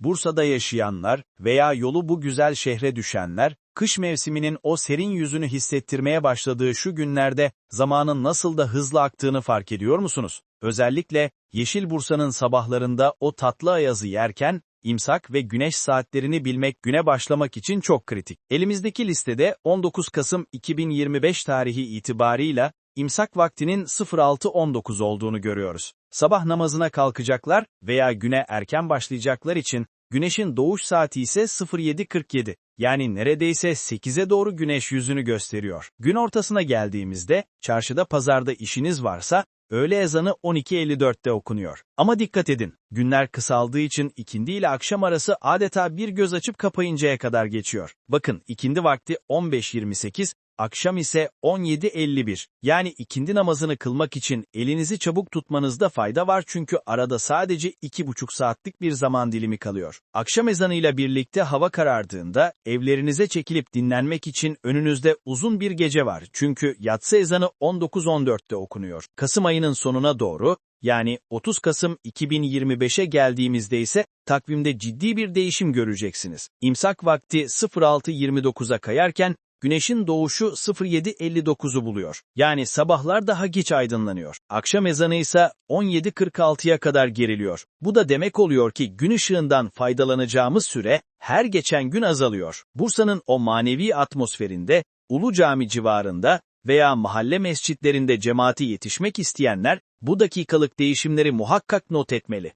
Bursa'da yaşayanlar veya yolu bu güzel şehre düşenler, kış mevsiminin o serin yüzünü hissettirmeye başladığı şu günlerde zamanın nasıl da hızlı aktığını fark ediyor musunuz? Özellikle Yeşil Bursa'nın sabahlarında o tatlı ayazı yerken, imsak ve güneş saatlerini bilmek güne başlamak için çok kritik. Elimizdeki listede 19 Kasım 2025 tarihi itibarıyla imsak vaktinin 06.19 olduğunu görüyoruz. Sabah namazına kalkacaklar veya güne erken başlayacaklar için güneşin doğuş saati ise 07.47. Yani neredeyse 8'e doğru güneş yüzünü gösteriyor. Gün ortasına geldiğimizde, çarşıda pazarda işiniz varsa, öğle ezanı 12.54'te okunuyor. Ama dikkat edin, günler kısaldığı için ikindi ile akşam arası adeta bir göz açıp kapayıncaya kadar geçiyor. Bakın ikindi vakti 15.28, akşam ise 17.51. Yani ikindi namazını kılmak için elinizi çabuk tutmanızda fayda var çünkü arada sadece 2,5 saatlik bir zaman dilimi kalıyor. Akşam ezanıyla birlikte hava karardığında evlerinize çekilip dinlenmek için önünüzde uzun bir gece var çünkü yatsı ezanı 19.14'te okunuyor. Kasım ayının sonuna doğru yani 30 Kasım 2025'e geldiğimizde ise takvimde ciddi bir değişim göreceksiniz. İmsak vakti 06.29'a kayarken Güneşin doğuşu 07.59'u buluyor. Yani sabahlar daha geç aydınlanıyor. Akşam ezanı ise 17.46'ya kadar geriliyor. Bu da demek oluyor ki gün ışığından faydalanacağımız süre her geçen gün azalıyor. Bursa'nın o manevi atmosferinde, Ulu Cami civarında veya mahalle mescitlerinde cemaati yetişmek isteyenler bu dakikalık değişimleri muhakkak not etmeli.